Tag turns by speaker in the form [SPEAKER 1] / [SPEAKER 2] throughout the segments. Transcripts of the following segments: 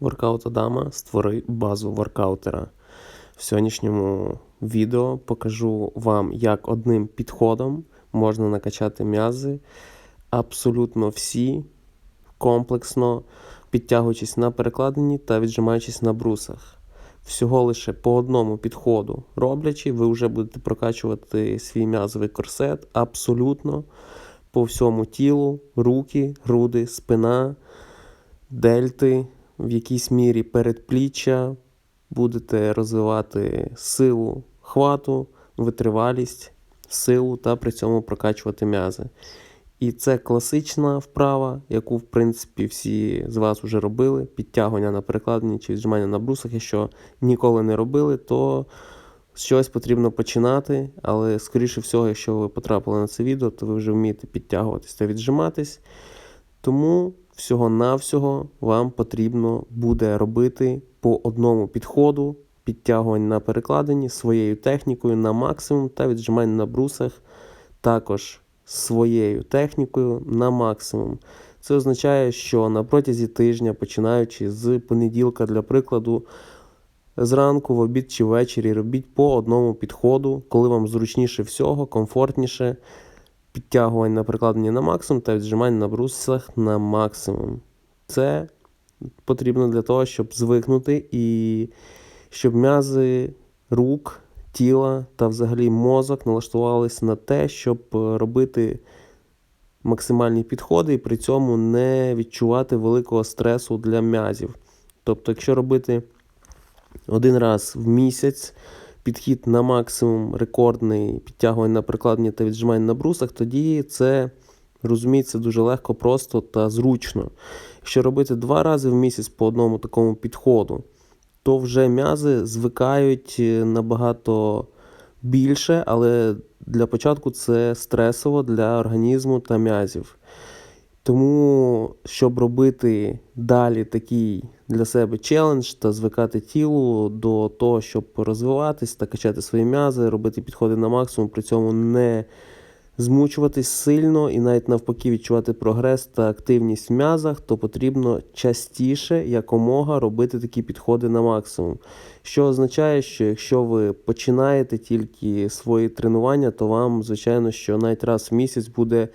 [SPEAKER 1] Воркаут Адама створи базу воркаутера. В сьогоднішньому відео покажу вам, як одним підходом можна накачати м'язи абсолютно всі комплексно, підтягуючись на перекладині та віджимаючись на брусах. Всього лише по одному підходу роблячи, ви вже будете прокачувати свій м'язовий корсет абсолютно по всьому тілу, руки, груди, спина, дельти, в якійсь мірі передпліччя, будете розвивати силу хвату, витривалість, силу та при цьому прокачувати м'язи. І це класична вправа, яку, в принципі, всі з вас вже робили. Підтягування на перекладині чи віджимання на брусах. Якщо ніколи не робили, то з чогось потрібно починати. Але, скоріше всього, якщо ви потрапили на це відео, то ви вже вмієте підтягуватись та віджиматись. Тому всього-навсього вам потрібно буде робити по одному підходу підтягувань на перекладині своєю технікою на максимум та віджимань на брусах також своєю технікою на максимум. Це означає, що на протязі тижня, починаючи з понеділка, для прикладу, зранку, в обід чи ввечері робіть по одному підходу, коли вам зручніше всього, комфортніше підтягувань на перекладині на максимум та віджимань на брусах на максимум. Це потрібно для того, щоб звикнути і щоб м'язи рук, тіла та взагалі мозок налаштувалися на те, щоб робити максимальні підходи і при цьому не відчувати великого стресу для м'язів. Тобто, якщо робити один раз в місяць підхід на максимум рекордний підтягувань на прикладні та віджимань на брусах, тоді це розуміється дуже легко, просто та зручно. Якщо робити два рази в місяць по одному такому підходу, то вже м'язи звикають набагато більше, але для початку це стресово для організму та м'язів. Тому, щоб робити далі такий для себе челендж та звикати тілу до того, щоб розвиватись та качати свої м'язи, робити підходи на максимум, при цьому не змучуватись сильно і навіть навпаки відчувати прогрес та активність в м'язах, то потрібно частіше якомога робити такі підходи на максимум. Що означає, що якщо ви починаєте тільки свої тренування, то вам, звичайно, що навіть раз в місяць буде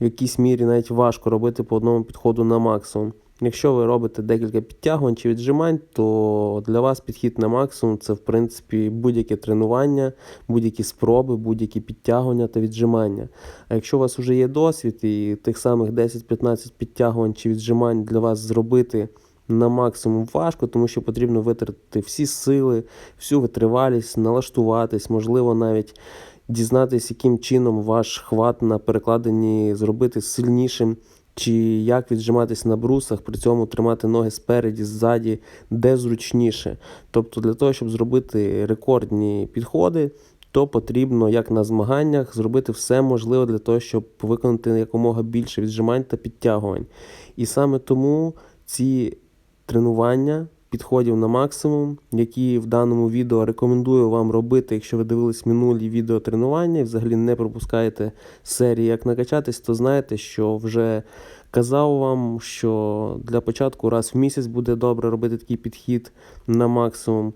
[SPEAKER 1] в якійсь мірі навіть важко робити по одному підходу на максимум. Якщо ви робите декілька підтягувань чи віджимань, то для вас підхід на максимум це в принципі будь-яке тренування, будь-які спроби, будь-які підтягування та віджимання. А якщо у вас вже є досвід і тих самих 10-15 підтягувань чи віджимань для вас зробити на максимум важко, тому що потрібно витратити всі сили, всю витривалість, налаштуватись, можливо, навіть дізнатися, яким чином ваш хват на перекладенні зробити сильнішим. Чи як віджиматись на брусах, при цьому тримати ноги спереді, ззаді, де зручніше. Тобто для того, щоб зробити рекордні підходи, то потрібно, як на змаганнях, зробити все можливе для того, щоб виконати якомога більше віджимань та підтягувань. І саме тому ці тренування підходів на максимум, які в даному відео рекомендую вам робити, якщо ви дивились минулі відео тренування і взагалі не пропускаєте серії, як накачатись, то знаєте, що вже казав вам, що для початку раз в місяць буде добре робити такий підхід на максимум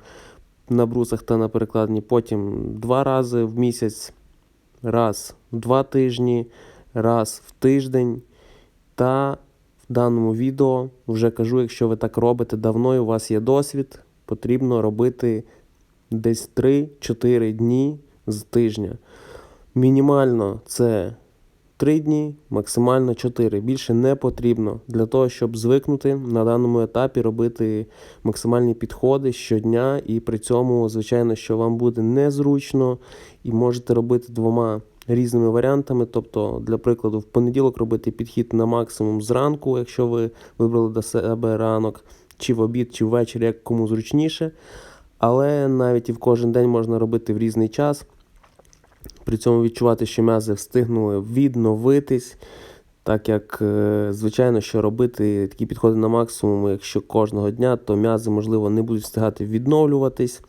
[SPEAKER 1] на брусах та на перекладні. Потім два рази в місяць, раз в два тижні, раз в тиждень. Та даному відео вже кажу, якщо ви так робите давно і у вас є досвід, потрібно робити десь 3-4 дні з тижня. Мінімально це 3 дні, максимально 4. Більше не потрібно для того, щоб звикнути на даному етапі робити максимальні підходи щодня, і при цьому, звичайно, що вам буде незручно і можете робити двома різними варіантами. Тобто, для прикладу, в понеділок робити підхід на максимум зранку, якщо ви вибрали до себе ранок, чи в обід, чи ввечері, як кому зручніше. Але навіть і в кожен день можна робити в різний час. При цьому відчувати, що м'язи встигнули відновитись. Так як, е, звичайно, що робити такі підходи на максимум, якщо кожного дня, то м'язи, можливо, не будуть встигати відновлюватись.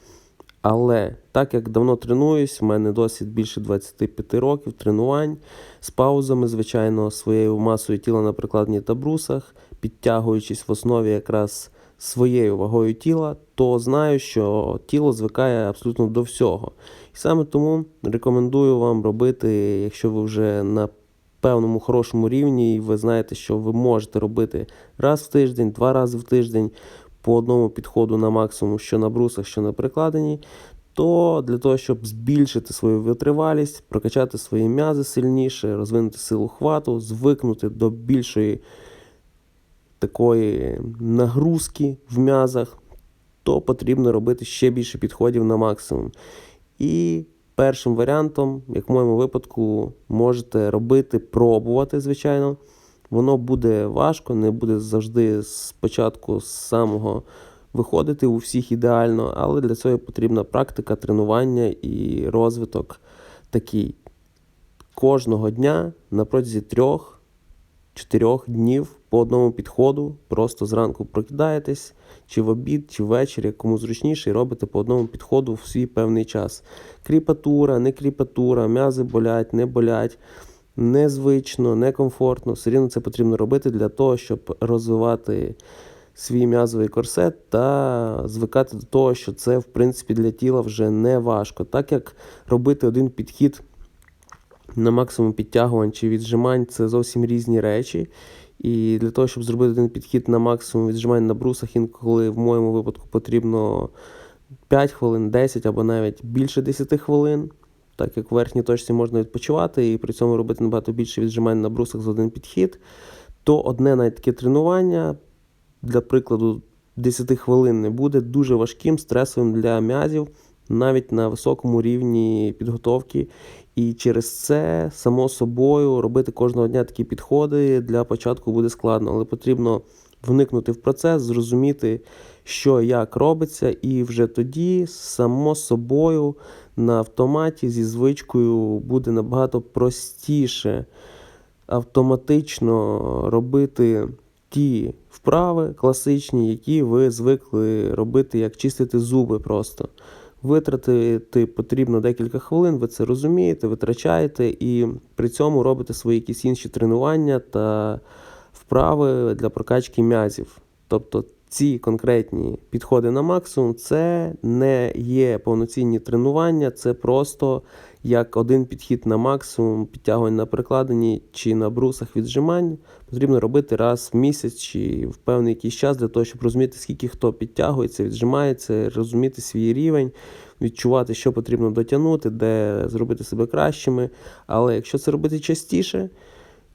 [SPEAKER 1] Але так як давно тренуюсь, в мене досвід більше 25 років тренувань з паузами, звичайно, своєю масою тіла на прикладні та брусах, підтягуючись в основі якраз своєю вагою тіла, то знаю, що тіло звикає абсолютно до всього. І саме тому рекомендую вам робити, якщо ви вже на певному хорошому рівні, і ви знаєте, що ви можете робити раз в тиждень, два рази в тиждень по одному підходу на максимум, що на брусах, що на прикладенні, то для того, щоб збільшити свою витривалість, прокачати свої м'язи сильніше, розвинути силу хвату, звикнути до більшої такої нагрузки в м'язах, то потрібно робити ще більше підходів на максимум. І першим варіантом, як в моєму випадку, можете робити, пробувати, звичайно. Воно буде важко, не буде завжди спочатку з самого виходити у всіх ідеально, але для цього потрібна практика, тренування і розвиток такий. Кожного дня на протязі трьох чотирьох днів по одному підходу. Просто зранку прокидаєтесь, чи в обід, чи ввечері, кому зручніше, і робите по одному підходу в свій певний час. Кріпатура, не кріпатура, м'язи болять, не болять. Незвично, некомфортно, все рівно це потрібно робити для того, щоб розвивати свій м'язовий корсет та звикати до того, що це в принципі для тіла вже не важко. Так як робити один підхід на максимум підтягувань чи віджимань це зовсім різні речі. І для того, щоб зробити один підхід на максимум віджимань на брусах, інколи в моєму випадку потрібно 5 хвилин, 10 або навіть більше 10 хвилин. Так як в верхній точці можна відпочивати і при цьому робити набагато більше віджимань на брусах за один підхід, то одне навіть таке тренування, для прикладу, 10 хвилин не буде дуже важким, стресовим для м'язів, навіть на високому рівні підготовки. І через це, само собою, робити кожного дня такі підходи для початку буде складно, але потрібно вникнути в процес, зрозуміти, що як робиться, і вже тоді, само собою, на автоматі зі звичкою буде набагато простіше автоматично робити ті вправи класичні, які ви звикли робити, як чистити зуби просто. Витратити потрібно декілька хвилин, ви це розумієте, витрачаєте і при цьому робите свої якісь інші тренування та вправи для прокачки м'язів. Тобто ці конкретні підходи на максимум це не є повноцінні тренування, це просто як один підхід на максимум, підтягувань на прикладенні чи на брусах віджимань потрібно робити раз в місяць чи в певний якийсь час для того, щоб розуміти, скільки хто підтягується, віджимається, розуміти свій рівень, відчувати, що потрібно дотягнути, де зробити себе кращими. Але якщо це робити частіше,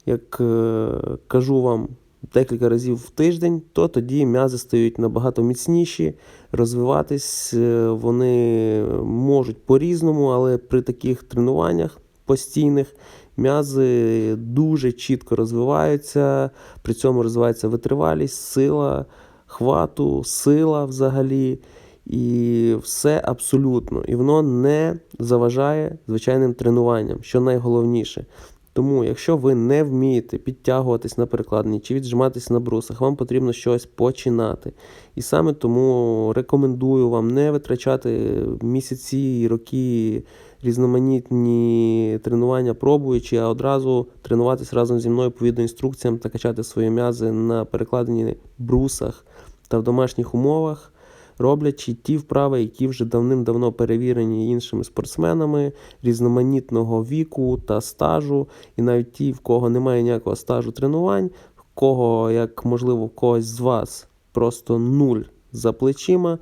[SPEAKER 1] як е, кажу вам, декілька разів в тиждень, то тоді м'язи стають набагато міцніші, розвиватись е, вони можуть по-різному, але при таких тренуваннях постійних м'язи дуже чітко розвиваються, при цьому розвивається витривалість, сила хвату, сила взагалі. І все абсолютно. І воно не заважає звичайним тренуванням, що найголовніше. Тому, якщо ви не вмієте підтягуватись на перекладині чи віджиматись на брусах, вам потрібно щось починати. І саме тому рекомендую вам не витрачати місяці і роки різноманітні тренування, пробуючи, а одразу тренуватись разом зі мною відеоінструкціям та качати свої м'язи на перекладині брусах та в домашніх умовах роблячи ті вправи, які вже давним-давно перевірені іншими спортсменами різноманітного віку та стажу, і навіть ті, в кого немає ніякого стажу тренувань, в кого, як можливо, в когось з вас просто нуль за плечима,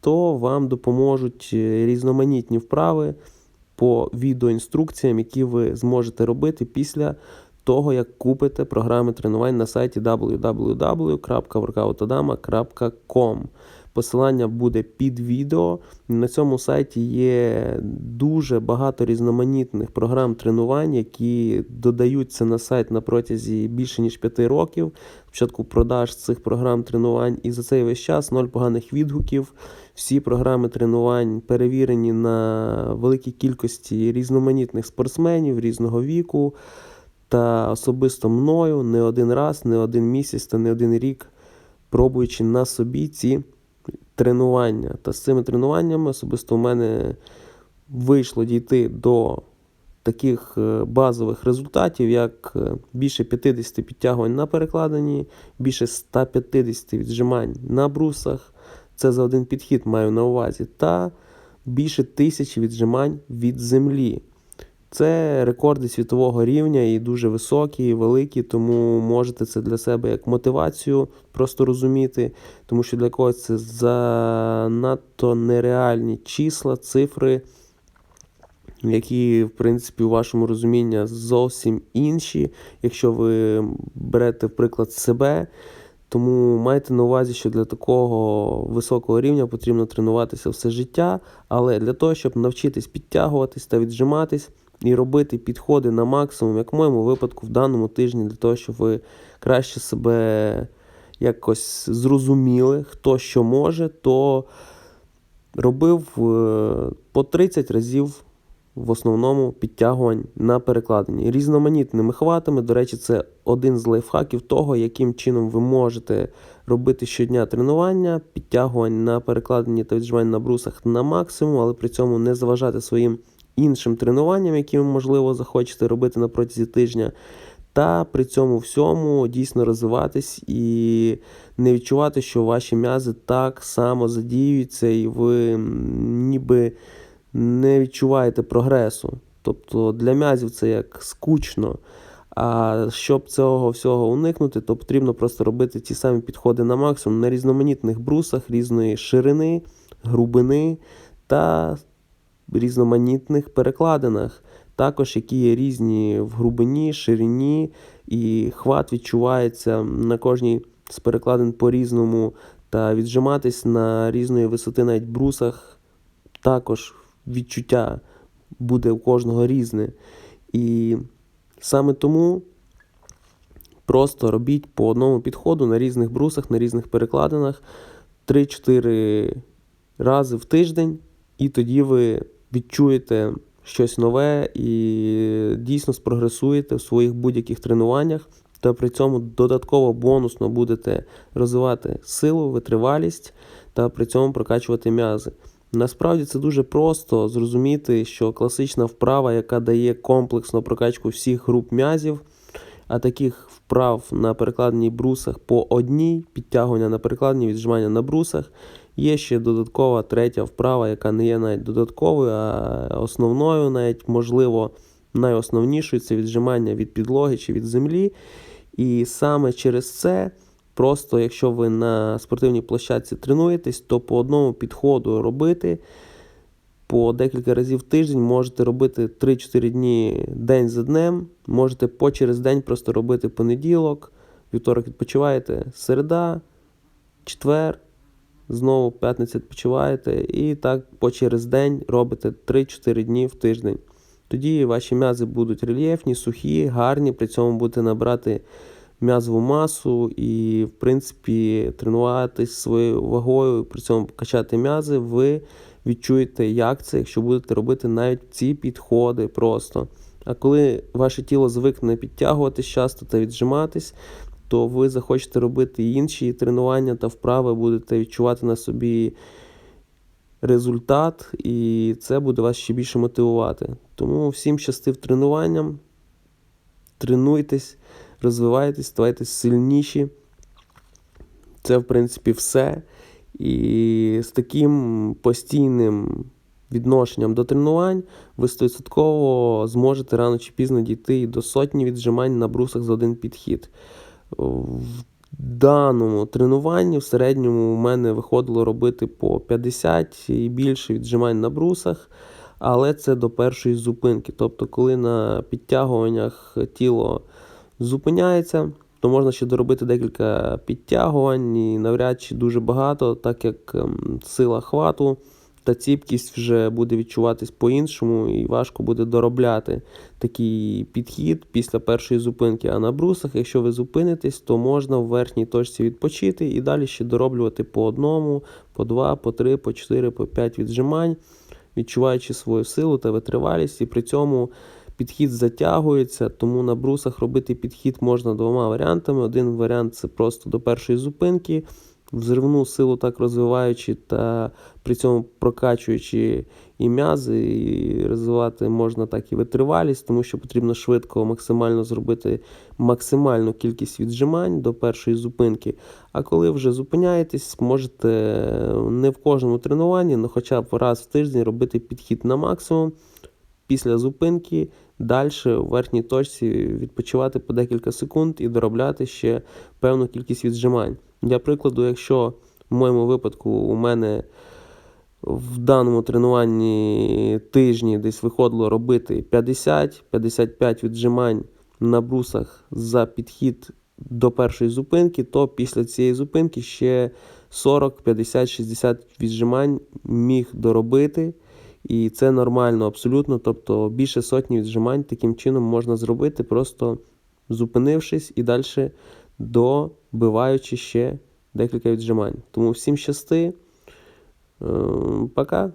[SPEAKER 1] то вам допоможуть е, різноманітні вправи по відеоінструкціям, які ви зможете робити після того, як купите програми тренувань на сайті www.workoutadama.com. Посилання буде під відео. На цьому сайті є дуже багато різноманітних програм тренувань, які додаються на сайт на протязі більше ніж 5 років. Спочатку продаж цих програм тренувань, і за цей весь час ноль поганих відгуків. Всі програми тренувань перевірені на великій кількості різноманітних спортсменів різного віку. Та особисто мною не один раз, не один місяць та не один рік, пробуючи на собі ці тренування. Та з цими тренуваннями особисто у мене вийшло дійти до таких е, базових результатів, як е, більше 50 підтягувань на перекладині, більше 150 віджимань на брусах. Це за один підхід маю на увазі, та більше тисячі віджимань від землі. Це рекорди світового рівня і дуже високі, і великі, тому можете це для себе як мотивацію просто розуміти, тому що для когось це занадто нереальні числа, цифри, які, в принципі, у вашому розумінні зовсім інші, якщо ви берете в приклад себе. Тому майте на увазі, що для такого високого рівня потрібно тренуватися все життя, але для того, щоб навчитись підтягуватись та віджиматись і робити підходи на максимум, як в моєму випадку, в даному тижні, для того, щоб ви краще себе якось зрозуміли, хто що може, то робив е, по 30 разів в основному підтягувань на перекладині. Різноманітними хватами. До речі, це один з лайфхаків того, яким чином ви можете робити щодня тренування, підтягувань на перекладині та віджимань на брусах на максимум, але при цьому не заважати своїм іншим тренуванням, які ви, можливо, захочете робити на протязі тижня. Та при цьому всьому дійсно розвиватись і не відчувати, що ваші м'язи так само задіюються, і ви ніби не відчуваєте прогресу. Тобто для м'язів це як скучно. А щоб цього всього уникнути, то потрібно просто робити ті самі підходи на максимум на різноманітних брусах різної ширини, грубини та різноманітних перекладинах, також які є різні в грубині, ширині, і хват відчувається на кожній з перекладин по-різному, та віджиматись на різної висоти навіть брусах також відчуття буде у кожного різне. І саме тому просто робіть по одному підходу на різних брусах, на різних перекладинах 3-4 рази в тиждень, і тоді ви відчуєте щось нове і дійсно спрогресуєте в своїх будь-яких тренуваннях. Та при цьому додатково бонусно будете розвивати силу, витривалість та при цьому прокачувати м'язи. Насправді це дуже просто зрозуміти, що класична вправа, яка дає комплексну прокачку всіх груп м'язів, а таких вправ на перекладенні брусах по одній, підтягування на перекладенні, віджимання на брусах. Є ще додаткова третя вправа, яка не є навіть додатковою, а основною, навіть, можливо, найосновнішою це віджимання від підлоги чи від землі. І саме через це. Просто, якщо ви на спортивній площадці тренуєтесь, то по одному підходу робити по декілька разів в тиждень можете робити 3-4 дні день за днем. Можете по через день просто робити понеділок, вівторок відпочиваєте, середа, четвер, знову п'ятниця відпочиваєте, і так по через день робите 3-4 дні в тиждень. Тоді ваші м'язи будуть рельєфні, сухі, гарні, при цьому будете набрати м'язову масу і, в принципі, тренуватись своєю вагою, при цьому качати м'язи, ви відчуєте, як це, якщо будете робити навіть ці підходи просто. А коли ваше тіло звикне підтягуватись часто та віджиматись, то ви захочете робити інші тренування та вправи, будете відчувати на собі результат, і це буде вас ще більше мотивувати. Тому всім щастив тренуванням, тренуйтесь розвивайтесь, ставайте сильніші. Це, в принципі, все. І з таким постійним відношенням до тренувань ви 100% зможете рано чи пізно дійти до сотні віджимань на брусах за один підхід. В даному тренуванні в середньому у мене виходило робити по 50 і більше віджимань на брусах, але це до першої зупинки. Тобто, коли на підтягуваннях тіло зупиняється, то можна ще доробити декілька підтягувань і навряд чи дуже багато, так як ем, сила хвату та ціпкість вже буде відчуватись по-іншому, і важко буде доробляти такий підхід після першої зупинки. А на брусах, якщо ви зупинитесь, то можна в верхній точці відпочити і далі ще дороблювати по одному, по два, по три, по чотири, по п'ять віджимань, відчуваючи свою силу та витривалість, і при цьому підхід затягується, тому на брусах робити підхід можна двома варіантами. Один варіант це просто до першої зупинки, взривну силу так розвиваючи та при цьому прокачуючи і м'язи, і розвивати можна так і витривалість, тому що потрібно швидко максимально зробити максимальну кількість віджимань до першої зупинки. А коли вже зупиняєтесь, можете не в кожному тренуванні, але хоча б раз в тиждень робити підхід на максимум. Після зупинки далі в верхній точці відпочивати по декілька секунд і доробляти ще певну кількість віджимань. Для прикладу, якщо в моєму випадку у мене в даному тренуванні тижні десь виходило робити 50-55 віджимань на брусах за підхід до першої зупинки, то після цієї зупинки ще 40, 50, 60 віджимань міг доробити. І це нормально абсолютно. Тобто більше сотні віджимань таким чином можна зробити, просто зупинившись і далі добиваючи ще декілька віджимань. Тому всім щасти. Е, Пока.